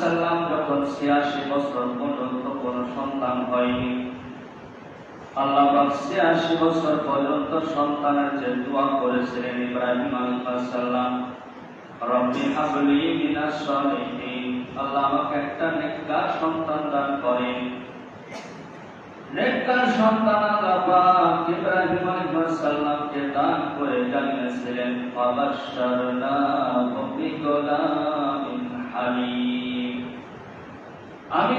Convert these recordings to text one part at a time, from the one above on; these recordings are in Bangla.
সাল্লাম একটা সন্তান দান করেন। সন্তান আল্লাহ দান করে জানিয়েছিলেন আমি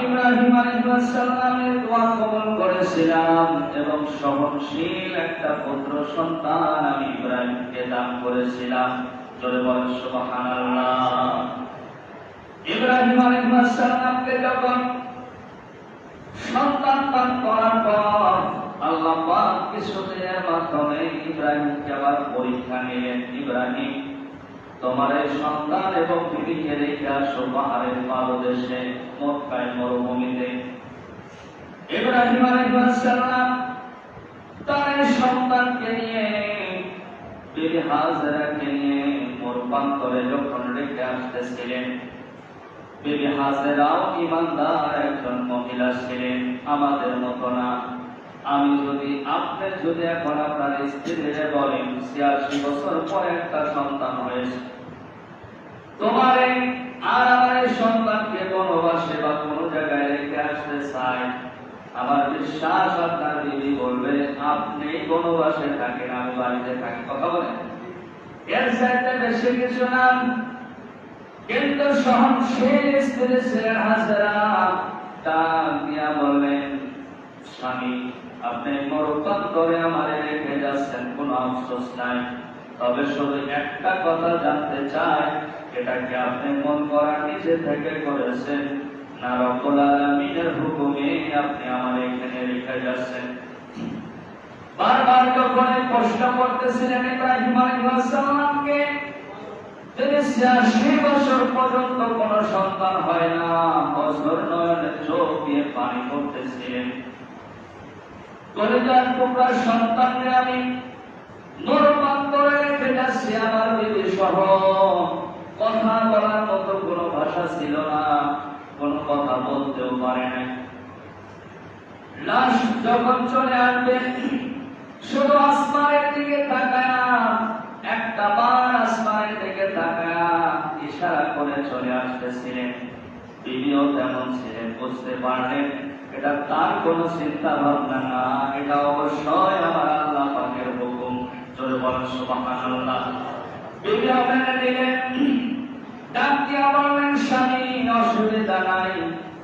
ইব্রাহিম আলাইহিসসালামের দোয়া করেছিলাম এবং সহনশীল একটা পুত্র সন্তান আমি ইব্রাহিমকে দান করেছিলাম। ইব্রাহিম যখন সন্তান করার পর আল্লাহ কিছুদিনের মাধ্যমে ইব্রাহিমকে আবার পরীক্ষা নিলেন। ইব্রাহিম তোমার সন্তান এবং বিবিকে রেখে আসো পাহাড়ের মক্কায় মরুভূমিতে। ইব্রাহিম আলাইহিসসালাম তার সন্তানকে নিয়ে বিবি হাজেরাকে নিয়ে মরুপান্তরে যখন রেখে আসতেছিলেন বিবি হাজেরাও ইমানদার একজন মহিলা ছিলেন, আমাদের মতো না। আমি যদি আপনি যদি এখন আপনার স্ত্রীদের বলেন ছিয়াশি বছর পরে একটা সন্তান হয়েছে। তোমার এই আর আমার এই সন্তানকে বনবাসে বা কোনো জায়গায় রেখে আসতে চাই। আমার বিশ্বাস আপনার দিদি বলবে, আপনি বনবাসে থাকেন, আমি বাড়িতে থাকি। কথা বলেন। এর সাইডে বেশি কিছু না। কিন্তু সহনশীল স্ত্রী ছিলেন হাজরা দিয়া বললেন স্বামী, আপনি মরুকান্তরে আমারে রেখে যাচ্ছেন, কোনো আফসোস নাই। তবে শুধু একটা কথা জানতে চাই, এটা কি আপনি মন করা নিজে থেকে করেছেন? না রব্বুল আলামিনের হুকুমে আপনি আমার এখানে রেখে যাচ্ছেন। বারবার যখন প্রশ্ন করতেছিলেন ইব্রাহিম আলাইহিস সালামকে যদি ছিয়াশি বছর পর্যন্ত কোন সন্তান হয় না বছর নয়নে চোখ দিয়ে পানি পড়তেছিলেন কলেজার টুকরা সন্তানকে আমি। যখন চলে আসবে, শুধু আসমানের দিকে তাকায়া একটা বার আসমানের দিকে তাকায়া, ইশারা করে চলে আসতেছিলেন। বিবিও তেমন ছিলেন, বুঝতে পারলেন? এটা তার কোন চিন্তা ভাবনা না, এটা অবশ্যই আমার আল্লাহ পাকের হুকুম। জোরে বলেন, সুবহানাল্লাহ। বিবি মেনে নিলেন ডাক দিয়া বললেন, স্বামী, অসুবিধা নাই।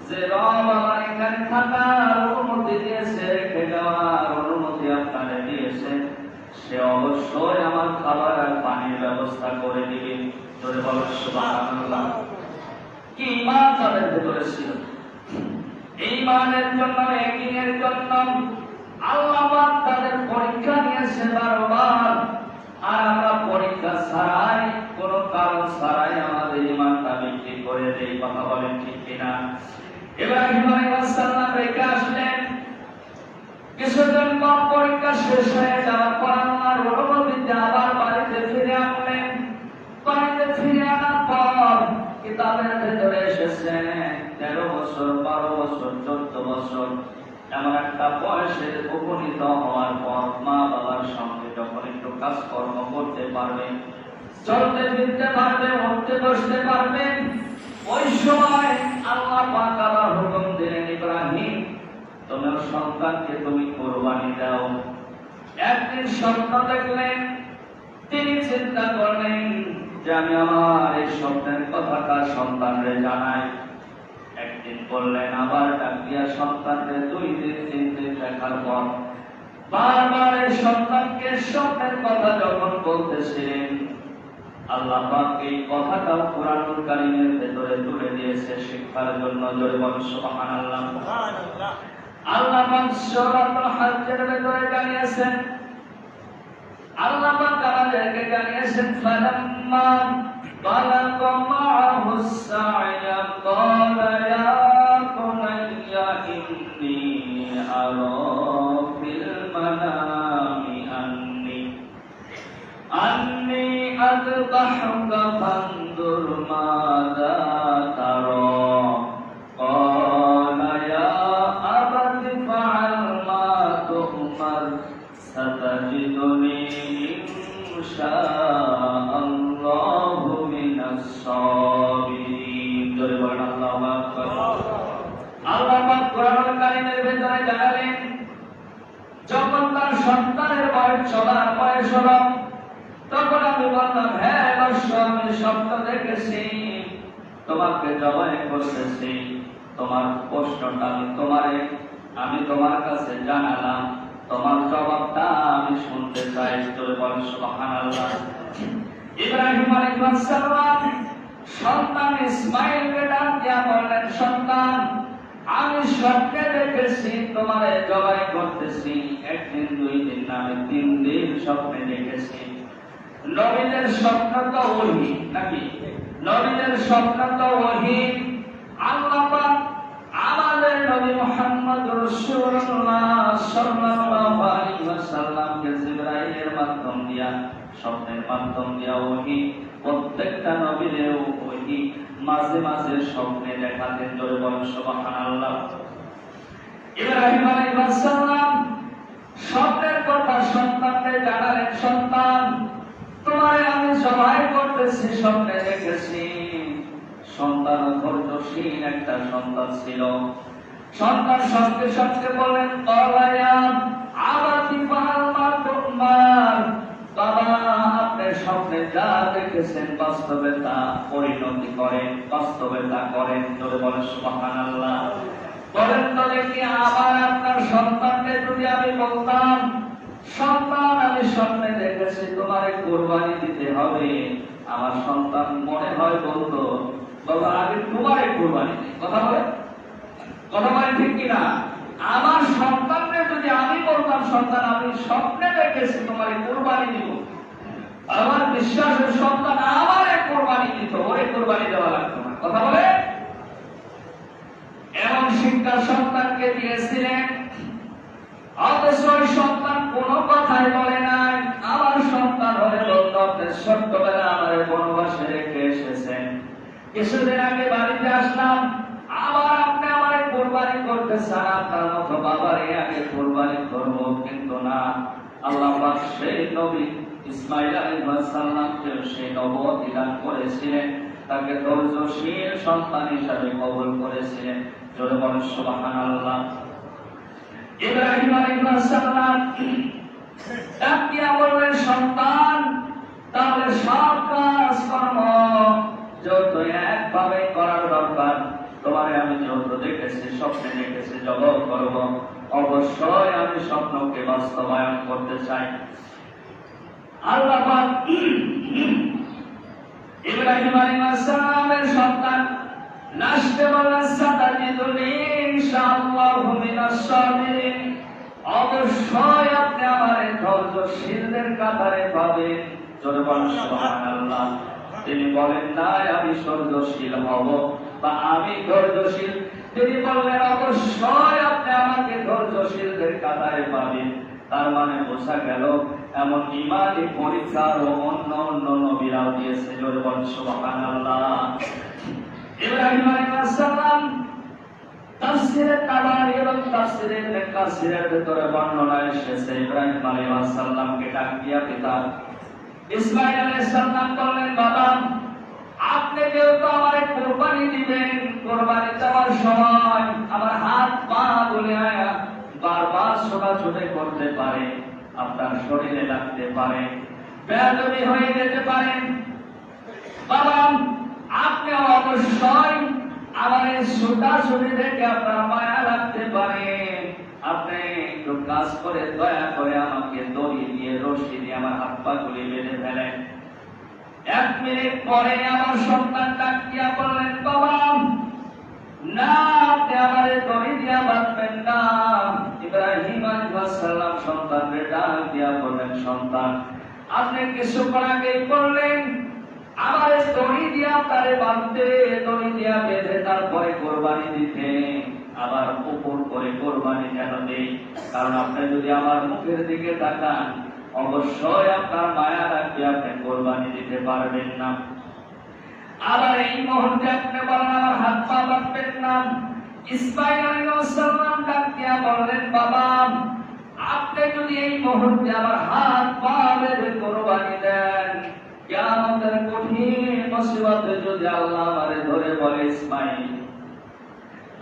যে রব আমার এখানে থাকার অনুমতি দিয়েছে, রেখে যাওয়ার অনুমতি আপনারে দিয়েছে, সে অবশ্যই আমার খাবার আর পানির ব্যবস্থা করে দিবে। জোরে বলেন, সুবহানাল্লাহ। কি ইমান তাদের ভেতরে ছিল? এই মানের জন্য একদিনের জন্য আল্লাহ তাদের পরীক্ষা নিয়েছে বারবার। আর আমরা পরীক্ষা ছাড়াই, কোনো কারণ ছাড়াই আমাদের ইমানটা বিক্রি করে দেই, কথা বলেন ঠিক কিনা? ইব্রাহিম আলাইহিস সালাম রেখে আসলেন। কিছুদিন পর পরীক্ষা শেষ হয়ে যাওয়ার পর আল্লাহর অনুমতিতে আবার বাড়িতে ফিরে আনলেন বাড়িতে ফিরে আনার পর কিতাবের ভেতরে এসেছে তেরো বছর বারো বছর চোদ্দ বছর এমন একটা বয়সে উপনীত হওয়ার পর মা বাবার সঙ্গে যখন একটু কাজকর্ম করতে পারবে চলতে ফিরতে পারবে উঠতে বসতে পারবে ওই সময় আল্লাহ হুকুম দিলেন ইব্রাহিম তোমার সন্তানকে তুমি কোরবানি দাও একদিন স্বপ্ন দেখলেন, তিনি চিন্তা করলেন যে আমি আমার এই স্বপ্নের কথাটা সন্তানরে জানাই। একদিন বললেন আবার ডাক দিয়া সন্তানরে দুই দিন তিন দিন দেখার পর। বারবার এই সন্তানকে স্বপ্নের কথা যখন বলতেছিলেন আল্লাহ পাক এই কথাটা কোরআনুল কারীমের ভেতরে তুলে দিয়েছে শিক্ষার জন্য। জয় বল সুবহানাল্লাহ। আল্লাহ পাক সূরাতুল হজ্জের ভেতরে জানিয়েছেন আল্লাহ পাক আমাদেরকে জানিয়েছেন ফালাম্মা বালাগা মাআহু সাইয়া ক্বালা ইয়া বুনাইয়া ইন্নী আরা ফিল মানামি আন্নী আন্নী আযবাহুকা ফানদুর মাযা তখন আমি বললাম হ্যাঁ আমি স্বপ্ন দেখেছি। তোমাকে জবাই করতেছি। তোমার প্রশ্নটা আমি তোমারে, আমি তোমার কাছে জানালাম। তোমার জবাবটা আমি শুনতে চাই। তোরে ইব্রাহিম আলাইহিস সালাম সন্তান ইসমাইলকে ডাক দিয়া বললেন, সন্তান আমি স্বপ্নে দেখেছি তোমার জবাই করতেছি। একদিন, দুই দিন না আমি তিন দিন স্বপ্নে দেখেছি। নবীদের স্বপ্ন তো ওহি, নাকি? নবীদের স্বপ্ন তো ওহি। আল্লাহ আমাদের নবী মুহাম্মদ রাসূলুল্লাহ সাল্লাল্লাহু আলাইহি ওয়াসাল্লামকে জিবরাইলের মাধ্যম দিয়া, স্বপ্নের মাধ্যম দিয়া ওহি। প্রত্যেকটা নবীদেরও ওহি মাঝে মাঝে স্বপ্নে দেখাতেন জয় বলেন, সুবহানাল্লাহ। ইব্রাহিম আলাইহিস সালাম স্বপ্নের কথা সন্তানকে জানালেন, সন্তান তোমায় আমি সবাই করতেছি, স্বপ্নে দেখেছি। সন্তান ধৈর্যশীল একটা সন্তান ছিল। সন্তান সঙ্গে সঙ্গে বলেন কলায়াম আবাতি পাহালমা তোমার বাবা আপনি স্বপ্নে যা দেখেছেন বাস্তবে তা পরিণতি করেন বাস্তবে তা করেন তোরে বলে সুবহানাল্লাহ। বলেন তো দেখি আবার আপনার সন্তানকে যদি আমি বলতাম, সন্তান, আমি স্বপ্নে দেখেছি তোমার কোরবানি দিতে হবে। আমার সন্তান মনে হয় বলতো, বাবা আগে তোমারে কোরবানি কথা বলে? কথা বলে ঠিক কিনা? আমার সন্তানকে যদি আমি বলতাম, সন্তান, আমি স্বপ্নে দেখেছি তোমারে কোরবানি দিব। আমার বিশ্বাসের সন্তান আমারে কোরবানি দিত ওরে কোরবানি দেওয়া লাগতো না। কথা বলে? এমন শিক্ষা সন্তানকে দিয়েছিলেন সন্তান কথাই বলে নাই। আমার সন্তান আমার বনবাসে রেখে এসেছেন। কিছুদিন আগে বাড়িতে আসলাম, আবার আপনি আমার কোরবানি করতে চান, আপনার মতো আগে কোরবানি করব, কিন্তু না। আল্লাহ সেই নবী ইসমাইল সালামকে সেই নবুয়ত দান করেছিলেন। তাকে ধৈর্যশীল সন্তান হিসাবে কবুল করেছিলেন। জোরে সুবহানাল্লাহ। ইব্রাহিম সন্তান তাহলে সব কাজ কর্ম যত একভাবে করার দরকার। তোমারে আমি যত দেখেছি, স্বপ্নে দেখেছি জবাব করব। অবশ্যই আমি স্বপ্নকে বাস্তবায়ন করতে চাই। তিনি বলেন, নাই, আমি সহ্যশীল হব বা আমি ধৈর্যশীল। তিনি বললেন, অবশ্যই আপনি আমাকে ধৈর্যশীলদের কাতারে পাবেন। তার মানে বোঝা গেল এমন ইমানি পরীক্ষার ও অন্য অন্য নবীরাও দিয়েছে আপনি যেহেতু আমার কোরবানি দিবেন সময় আমার হাত পা বলে বারবার করতে পারে আপনার শরীরে লাগতে পারে হয়ে যেতে পারে। বাবা আপনি অবশ্যই দেখে আপনার মায়া লাগতে পারে। আপনি একটু কাজ করে, দয়া করে আমাকে দড়ি দিয়ে, রশি দিয়ে আমার হাত পা গুলি বেঁধে ফেলেন। এক মিনিট পরে আমার সন্তান বললেন, বাবা, না, আপনি আমারে দড়ি দিয়া বাঁধবেন না। ইব্রাহিম আলাইহিস সালাম সন্তানকে ডাক দিয়া বললেন, সন্তান, আপনি আগে করলেন? আমার দড়ি দিয়া তারে বাঁধতে, দড়ি দিয়া বেঁধে তারপরে কোরবানি দিতে। আবার উপর করে কোরবানি কেন দেই? কারণ আপনি যদি আমার মুখের দিকে তাকান, অবশ্যই আপনার মায়া রাখতে আপনি কোরবানি দিতে পারবেন না। আবার এই মুহূর্তে আপনি বলেন আমার হাত পা বাঁধবেন না। কোরবানি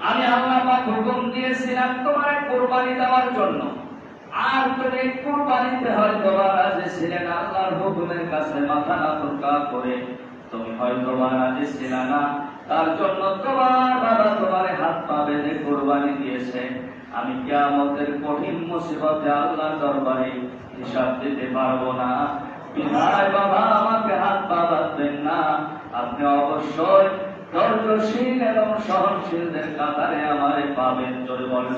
আমি হুকুম দিয়েছিলাম তোমার কোরবানি দেওয়ার জন্য। আর তুমি কুরবানিতে হয়তো রাজি ছিলেন আল্লাহর হুকুমের কাছে মাথা নাতুকা করে। তুমি হয়তো রাজি ছিলে না, তার জন্য তোমার হাত কোরবানি দিয়েছে। আমি কিয়ামতের কঠিন মুসিবতে আল্লাহর দরবারে হিসাব দিতে পারব না। বাবা আমাকে হাত না। আপনি অবশ্যই এবং সহনশীলদের কাতারে আমারে পাবেন। জোরে বলেন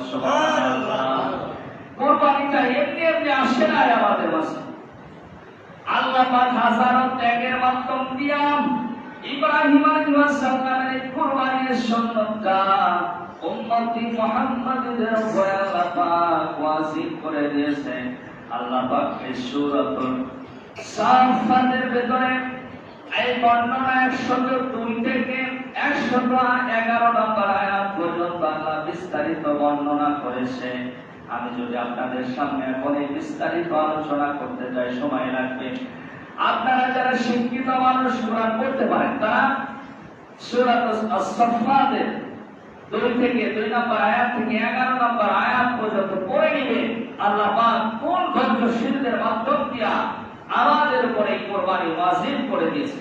কোরবানিটা এমনি এমনি আসে না আমাদের আল্লাহ পাক ত্যাগের মাধ্যম দিয়াম। ইব্রাহিম আলাইহিস সালামের কোরবানির সুন্নতটা উম্মতি মুহাম্মাদের উপরে আল্লাহ পাক ওয়াজিব করে দিয়েছেন। আল্লাহ পাক এই সাফাতের ভিতরে এই বর্ণনা দুই থেকে এগারো নম্বর আয়াত পর্যন্ত আল্লাহ বিস্তারিত বর্ণনা করেছে আমি যদি আপনাদের সামনে এখন এই বিস্তারিত আলোচনা করতে যাই সময় লাগবে। আপনারা যারা শিক্ষিত মানুষ, কোরআন করতে পারেন, তারা সূরাত দুই থেকে দুই নম্বর আয়াত থেকে এগারো নম্বর আয়াত পর্যন্ত পড়ে নেবেন আল্লাহ কোন ধৈর্যশীলদের মাধ্যম দিয়া আমাদের উপরে কোরবানি ওয়াজিব করে দিয়েছে।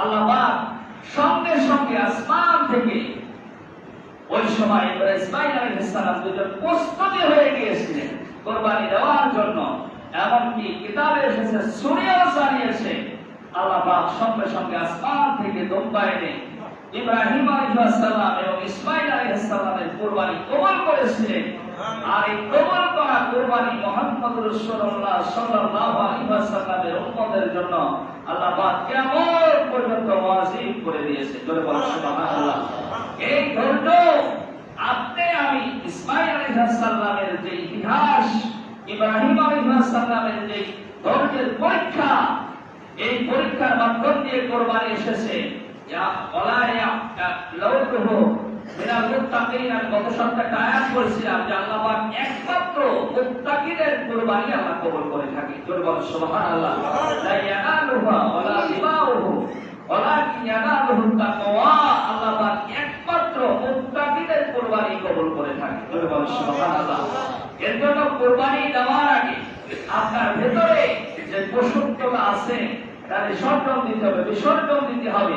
আল্লাহ সঙ্গে সঙ্গে আসমান থেকে ওই সময় ইসমাইল আলাইহিস সালাম দুজন প্রস্তুতি হয়ে গিয়েছিলেন কোরবানি দেওয়ার জন্য। এমনকি কিতাবে এসেছে সূর্যও জানিয়েছে আল্লাহ সঙ্গে সঙ্গে আসমান থেকে দম্বা এনে ইব্রাহিম আলাইহিস সালাম এবং ইসমাইল আলাইহিস সালামের কোরবানি কবুল করেছিলেন। আর এই কবুল করা কোরবানি মুহাম্মদ রাসূলুল্লাহ সাল্লাল্লাহু আলাইহি ওয়াসাল্লামের উম্মতের জন্য আল্লাহ পাক কিয়ামত পর্যন্ত ওয়াজিব করে দিয়েছে জোরে বলেন সুবহানাল্লাহ। এই ধৈর্য আপনি আমি ইসমাইল আলাইহিস সালামের যে ইতিহাস ইব্রাহিম আলাইহিস সালামের যে ধৈর্যের পরীক্ষা এই পরীক্ষার মাধ্যম দিয়ে কোরবানি এসেছে। ওলা লাউতুহু মিনাল মুত্তাকিন আমি গত সপ্তাহে আয়াত বলেছিলাম যে আল্লাহ পাক একমাত্র মুত্তাকিদের কুরবানি আল্লাহ কবুল করে থাকে। জোরে বলেন সুবহানাল্লাহ। লা ইয়ানালুহা ওয়ালা দিমাউহু ওয়ালাকিন ইয়ানালুহু তাকওয়া। আল্লাহ পাক একমাত্র মুত্তাকিদের কুরবানি কবুল করে থাকে। জোরে সুবহানাল্লাহ। এর জন্য কুরবানি দেওয়ার আগে আপনার ভেতরে যে পশুত্বটা আছে তার বিসর্জন দিতে হবে বিসর্জন দিতে হবে।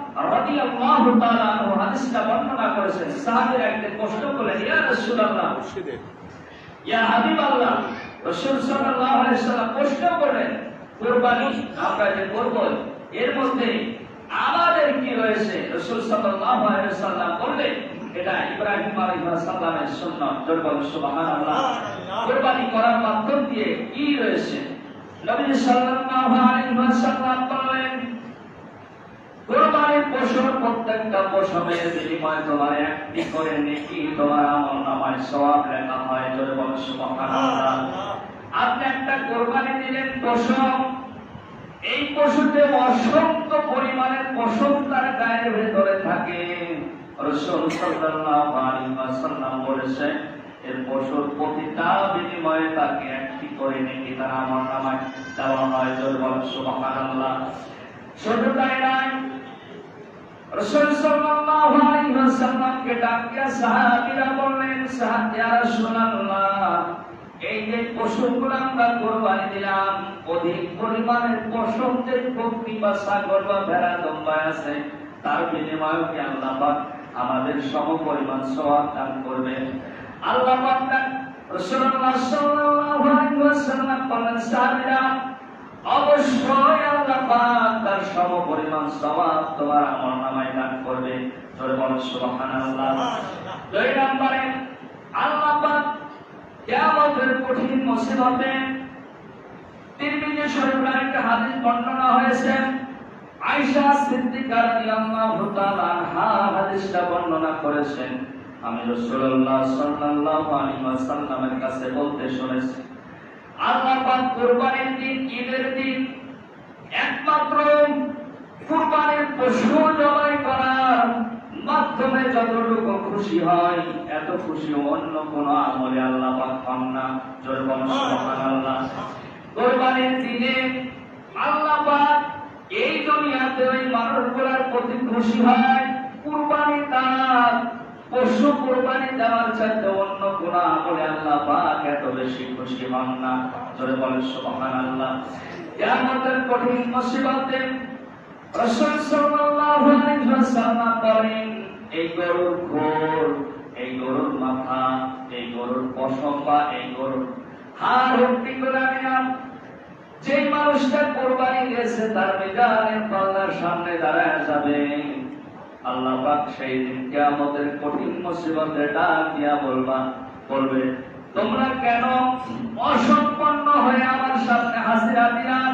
রাদিয়াল্লাহু তাআলা আনহু হাদিসটা বর্ণনা করেছেন। সাহাবীরা একদিন প্রশ্ন করলেন ইয়া রাসূলুল্লাহ ইয়া হাবিবাল্লাহ। রাসূল সাল্লাল্লাহু আলাইহি সাল্লাম প্রশ্ন করলেন কুরবানি আমরা যে করব এর মধ্যে আমাদের কি রয়েছে? রাসূল সাল্লাল্লাহু আলাইহি সাল্লাম বললেন এটা ইব্রাহিম আলাইহিস সালামের সুন্নাত জোরে বলুন সুবহানাল্লাহ। কুরবানি করার মাধ্যম দিয়ে কি রয়েছে? নবী সাল্লাল্লাহু আলাইহি ওয়াসাল্লাম বললেন পশুর অসংখ্য পরিমাণের পশম তার গায়ের ভেতরে থাকে। রাসূল এর পশুর প্রতিটা বিনিময়ে তাকে একটি করে নেকি তার আমল নামায় দেওয়া হয়, জোরে বলো, সুবহানাল্লাহ। শুধু তাই নয় রাসূল সাল্লাল্লাহু আলাইহি ওয়াসাল্লামকে ডাক দিয়া সাহাবীরা বললেন রাসূলুল্লাহ, এই যে পশুগুলো আমরা কোরবানি দিলাম, অধিক পরিমাণের বকরি বা ছাগল বা ভেড়া দম্বা আছে, তার বিনিময়ে কি আল্লাহ পাক আমাদের সম পরিমাণ সওয়াব দান করবেন? আল্লাহ পাক রাসূলুল্লাহ সাল্লাল্লাহু আলাইহি ওয়াসাল্লাম বলেন সাহাবীরা অবশ্যই আল্লাহ পাক তার সম পরিমাণ সওয়াব তোমার আমল নামায় দান করবে। সুবহানাল্লাহ। দুই নম্বরে, আল্লাহ পাক কিয়ামতের কঠিন মুসিবতে তিরমিজি শরীফের একটা হাদিস বর্ণনা হয়েছে। আয়েশা সিদ্দিকা রাদিয়াল্লাহু তাআলা হাদিসটা বর্ণনা করেছেন। আমি রাসূলুল্লাহ সাল্লাল্লাহু আলাইহি ওয়াসাল্লামের কাছে বলতে শুনেছি। কোরবানির দিন, ঈদের দিন একমাত্র কোরবানির পশু জবাই করার মাধ্যমে যতটুকু খুশি হয়, এত খুশি অন্য কোন আমলে আল্লাহ পান না। কোরবানির দিনে আল্লাহ এই দুনিয়াতে ওই মানুষগুলোর প্রতি খুশি হয়, কুরবানি তার পশু কুরবানি দেওয়ার চাইতে অন্য কোন আমলে আল্লাহ পাক এত বেশি খুশি হন না। জোরে বলেন, সুবহানাল্লাহ। কিয়ামতের কঠিন মুসিবতে রাসূল সাল্লাল্লাহু আলাইহি ওয়াসাল্লাম বলেন, এই গরুর এই গরুর মাথা, এই গরুর পশম বা এই গরুর হাড় করে যে মানুষটা কোরবানি দিয়েছে, তার মিজানের পাল্লার সামনে দাঁড়ায় যাবে। আল্লাহ পাক সেই দিন কিয়ামতের কঠিন মুসিবতে ডাক দিয়া বলবা বলবে, তোমরা কেন অসম্পন্ন হয়ে আমার সামনে হাজিরা দিলাম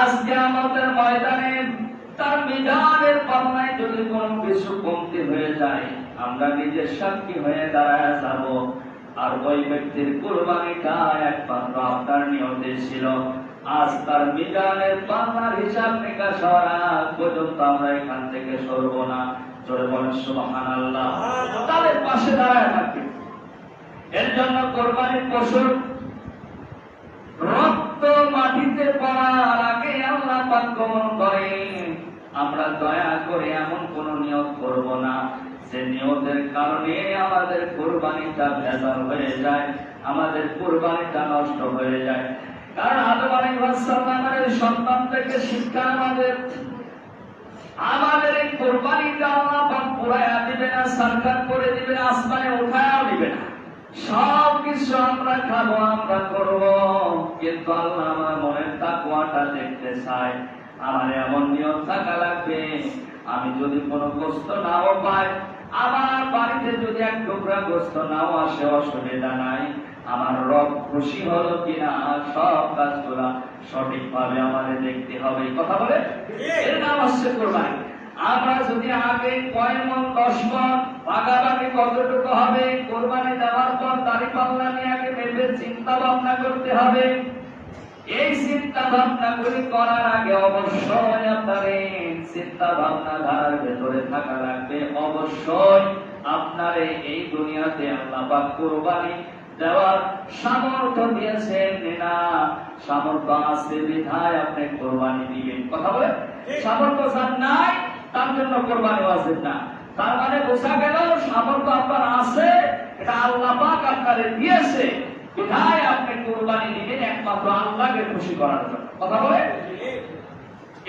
আজকে আমাদের ময়দানে তার যদি কোনো কিছু আমরা নিজের সাক্ষী হয়ে দাঁড়ায় যাব। আর ওই ব্যক্তির কোরবানিটা একমাত্র আপনার নিয়তে ছিল। আজ তার মিজানের পাল্লার হিসাব নিকাশ হওয়ার আগ পর্যন্ত আমরা এখান থেকে সরব না। জোরে বলেন, সুবহানাল্লাহ। তাদের পাশে দাঁড়ায় থাকবে এর জন্য কোরবানির পশুর রক্ত মাটিতে পড়ার আগে আল্লাহ পাক গমন করেন। আমরা দয়া করে এমন কোন নিয়ত করব না। যে নিয়তের কারণে আমাদের কোরবানিটা ভেজাল হয়ে যায়, আমাদের কোরবানিটা নষ্ট হয়ে যায়। কারণ আদম আলাইহিস সালামের সন্তান থেকে শিক্ষা আমাদের। আমাদের এই কোরবানিটা আল্লাহ পাক পুরায়া দিবে না সরকার করে দিবে না, আসমানে উঠায়াও দিবে না। সব কিছু আমরা খাব, আমরা করব। কিন্তু আল্লাহ আমার মনের তাকুয়াটা দেখতে চাই আমার এমন নিয়ম থাকা লাগবে, আমি যদি কোনো গোস্ত নাও পাই, আমার বাড়িতে যদি এক টুকরা গোস্ত নাও আসে, অসুবিধা নাই। আমার রব খুশি হলো কিনা সব কাজগুলা সঠিকভাবে আমাদের দেখতে হবে। কথা বলে এর নাম হচ্ছে কোরবানি। আমরা যদি আগে কয় মন, দশ মন, ভাগাভাগি কতটুকু হবে, কোরবানি দেওয়ার পর দাড়ি পাল্লা নিয়ে আগে মেপে চিন্তা ভাবনা করতে হবে। এই চিন্তা ভাবনা গুলি করার আগে অবশ্যই আপনার চিন্তা ভাবনা ধারার ভেতরে থাকা লাগবে। অবশ্যই আপনার এই দুনিয়াতে আল্লাহ কোরবানি দেওয়ার সামর্থ্য দিয়েছেন না সামর্থ্য আছে বিধায় আপনি কোরবানি দিবেন। কথা বলে? সামর্থ্য যার নাই তার জন্য কোরবানি ওয়াজিব না। তার মানে বোঝা গেল সামর্থ্য আপনার আছে এটা আল্লাহ পাক আপনারে দিয়েছে। বিধায় আপনি কোরবানি দিবেন একমাত্র আল্লাহকে খুশি করার জন্য। কথা বলে?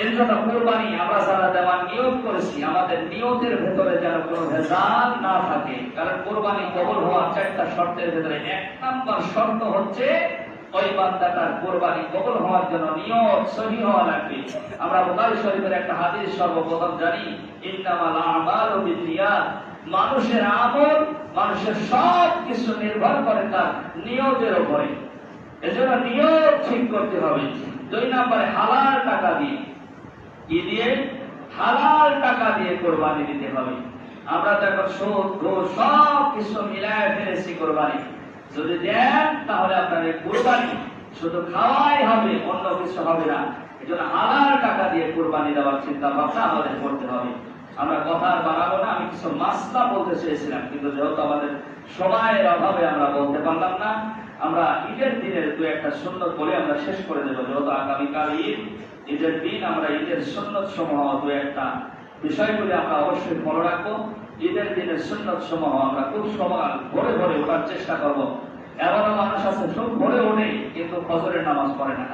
এর জন্য কোরবানি আমরা যারা দেওয়ার নিয়োগ করেছি, আমাদের নিয়তের ভেতরে যেন কোনো ভেজাল না থাকে। কারণ কোরবানি কবল হওয়ার চারটা শর্তের ভেতরে এক নাম্বার শর্ত হচ্ছে, ওই বান্দাটার কোরবানি কবল হওয়ার জন্য নিয়ত সহি হওয়া লাগবে। আমরা শরীফের একটা হাদিস সর্বপ্রথম জানি আমালু বিনিয়াত। মানুষের আমল, মানুষের সব কিছু নির্ভর করে তার নিয়তের উপরে। এজন্য নিয়ত ঠিক করতে হবে। দুই নম্বরে হালাল টাকা দিয়ে। দিয়ে? হালাল টাকা দিয়ে কোরবানি দিতে হবে। আমরা তো এখন সব মিলায় ফেলেছি কোরবানি। যদি দেন, তাহলে আপনার এই কোরবানি শুধু খাওয়াই হবে, অন্য কিছু হবে না। হালাল টাকা দিয়ে কোরবানি দেওয়ার চিন্তা ভাবনা আমাদের করতে হবে। আমরা কথা বাড়াবো না, আমি কিছু মাসলা বলতে চেয়েছিলাম, কিন্তু যেহেতু আমাদের সময়ের অভাবে আমরা বলতে পারলাম না আমরা ঈদের দিনের দু একটা সুন্দর করে আমরা শেষ করে দেবো। যেহেতু আগামীকাল ঈদ, ঈদের দিন আমরা ঈদের সুন্নত সমূহ দু একটা বিষয়গুলি আমরা অবশ্যই ফলো রাখব। ঈদের দিনের সুন্নত সমূহ আমরা খুব সমাল ভরে ভরে ওঠার চেষ্টা করব। এমনও মানুষ আছে, খুব ভরে ওঠে, কিন্তু ফজরের নামাজ পড়ে না।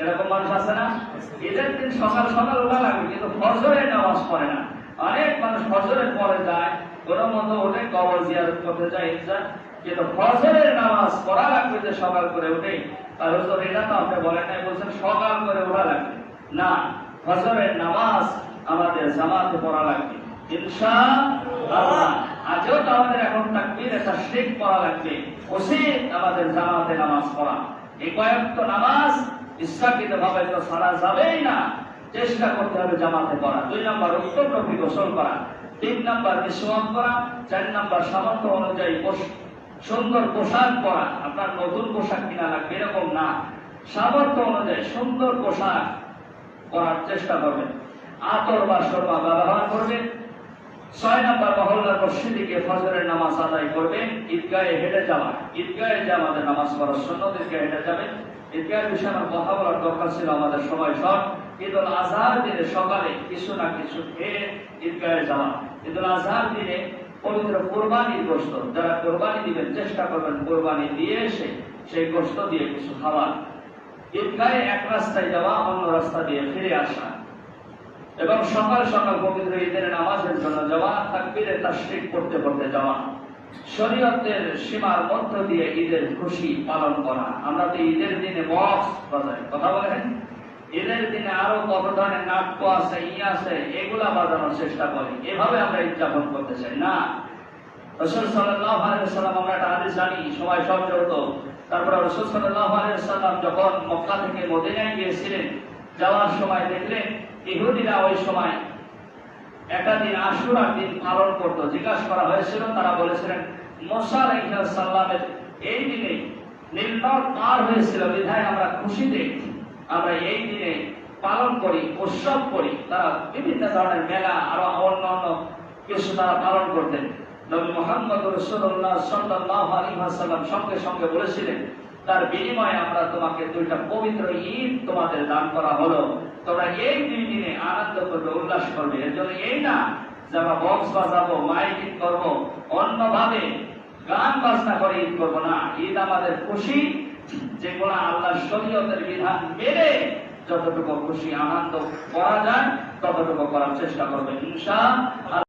এরকম মানুষ আছে না? ঈদের দিন সকাল সকাল ওঠা লাগবে কিন্তু ফজরের নামাজ পড়ে না। অনেক মানুষ ফজরের পরে যায় কোনো মতো ওঠে কবর জিয়ারত করতে যায় ইচ্ছা কিন্তু ফজরের নামাজ পড়া লাগবে যে সকাল করে আর হুজুর এটা তো আপনি বলেন নাই, বলছেন সকাল করে ওঠা লাগবে। না, ফজরের নামাজ আমাদের জামাতে পড়া লাগবে। ইনশাআল্লাহ। আজও তো আমাদের এখন একটা শেখ পড়া লাগবে। আমাদের জামাতে নামাজ পড়া। এই কয়েকটা নামাজ ভাবে তো সারা যাবেই না। চেষ্টা করতে হবে জামাতে পড়া। দুই নম্বর উত্তম রফি গোসল করা। তিন নম্বর মিসওয়াক করা। চার নম্বর সামর্থ্য অনুযায়ী সুন্দর পোশাক পরা, আপনার নতুন পোশাক কিনা লাগবে এরকম না। সামর্থ্য অনুযায়ী সুন্দর পোশাক পরার চেষ্টা করবেন। আতর বা সরমা ব্যবহার করবেন। ছয় নম্বর মহল্লার মসজিদে ফজরের নামাজ আদায় করবেন। ঈদগাহে হেঁটে যাওয়া। ঈদগাহে যে আমাদের নামাজ পড়ার সুন্নত ঈদগাহে হেঁটে যাবেন। ঈদগাহের বিষয়ে আমার কথা বলার দরকার ছিল, আমাদের সময় শর্ট ঈদুল আজহার দিনে সকালে কিছু না কিছু খেয়ে ঈদগাহে যাওয়া। ঈদুল আজহার দিনে পবিত্র কোরবানির গোস্ত যারা কোরবানি দিবেন, চেষ্টা করবেন কোরবানি দিয়ে এসে সেই গোস্ত দিয়ে কিছু খাওয়া ঈদগাহে এক রাস্তায় যাওয়া, অন্য রাস্তা দিয়ে ফিরে আসা। এবং সকাল সকাল পবিত্র ঈদের নামাজের জন্য যাওয়া, তাকবীরে তাশরিক করতে করতে যাওয়া। শরীয়তের সীমার মধ্য দিয়ে ঈদের খুশি পালন করা। আমরা তো ঈদের দিনে বক্স বাজাই কথা বলেন? ঈদের দিনে আরও কত ধরনের নাট্য আছে, ই আছে, এগুলা বাজানোর চেষ্টা করি। এভাবে আমরা উদযাপন করতে চাই। না। রসুল সাল্লাল্লাহু আলাইহি সাল্লাম আমরা একটা হাদিস জানি, সবাই সব জড়িত তারপরে রসুল সাল্লাল্লাহু আলাইহি সাল্লাম যখন মক্কা থেকে মদিনায় গিয়েছিলেন, যাওয়ার সময় দেখলেন, ইহুদিরা ওই সময় একটা দিন আশুরার দিন পালন করত। জিজ্ঞাসা করা হয়েছিল, তারা বলেছিলেন, মোসা আলাইহিস সাল্লামের এই দিনে নীলনদ পার হয়েছিল, বিধায় আমরা খুশিতে আমরা এই দিনে পালন করি, উৎসব করি। তারা বিভিন্ন ধরনের মেলা আরও অন্য অন্য কিছু তারা পালন করতেন। নবী মোহাম্মদ রসুল্লাহ সাল্লাহ আলী সাল্লাম সঙ্গে সঙ্গে বলেছিলেন, তার বিনিময়ে আমরা তোমাকে দুইটা পবিত্র ঈদ তোমাদের দান করা হলো। তোমরা এই দুই দিনে আনন্দ করবে, উল্লাস করবে। এর জন্য এই না যে আমরা বক্স বাজাবো, মাইকিং করব। অন্যভাবে গান বাজনা করে ঈদ করব না। ঈদ আমাদের খুশি যেগুলো আল্লাহ শরীয়তের বিধান মেনে যতটুকু খুশি আনন্দ করা যায়, ততটুকু করার চেষ্টা করবে ইনশা